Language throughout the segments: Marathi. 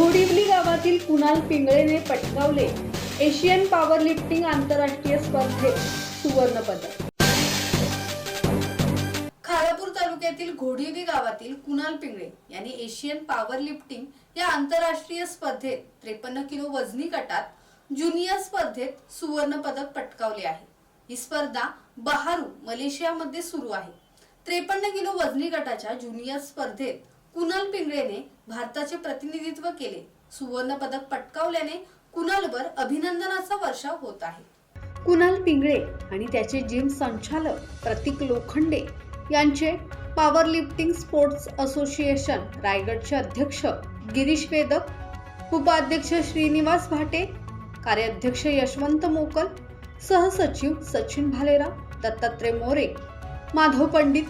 घोडिवली गावातील कुणाल पिंगळेने पटकावले एशियन पॉवर लिफ्टिंग आंतरराष्ट्रीय स्पर्धेत सुवर्ण पदक खालापूर तालुक्यातील घोडिवली गावातील कुणाल पिंगळे यांनी एशियन पॉवर लिफ्टिंग या आंतरराष्ट्रीय स्पर्धेत त्रेपन्न किलो वजनी गटात ज्युनियर स्पर्धेत सुवर्ण पदक पटकावले आहे. ही स्पर्धा बहारू मलेशियामध्ये सुरू आहे. त्रेपन्न किलो वजनी गटाच्या ज्युनियर स्पर्धेत कुणाल पिंगळेने भारताचे प्रतिनिधित्व केले. सुवर्ण पदक पटकावल्याने कुणालवर अभिनंदनाचा वर्षाव होत आहे. कुणाल पिंगळे आणि त्याचे जिम संचालक प्रतीक लोखंडे यांचे पॉवर लिफ्टिंग स्पोर्ट्स असोसिएशन रायगडचे अध्यक्ष गिरीश वेदक उपाध्यक्ष श्रीनिवास भाटे कार्याध्यक्ष यशवंत मोकल सहसचिव सचिन भालेराव दत्तात्रय मोरे माधव पंडित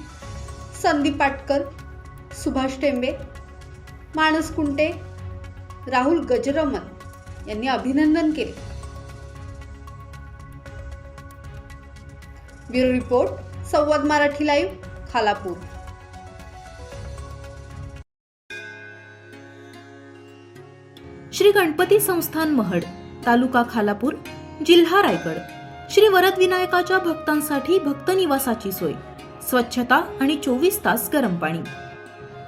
संदीप पाटकर सुभाष टेंबे माणस कुंटे राहुल गजरमन यांनी अभिनंदन केले. ब्युरो रिपोर्ट संवाद मराठी लाईव्ह खालापूर. श्री गणपती संस्थान महड तालुका खालापूर जिल्हा रायगड. श्री वरद विनायकाच्या भक्तांसाठी भक्त निवासाची सोय. स्वच्छता आणि चोवीस तास गरम पाणी.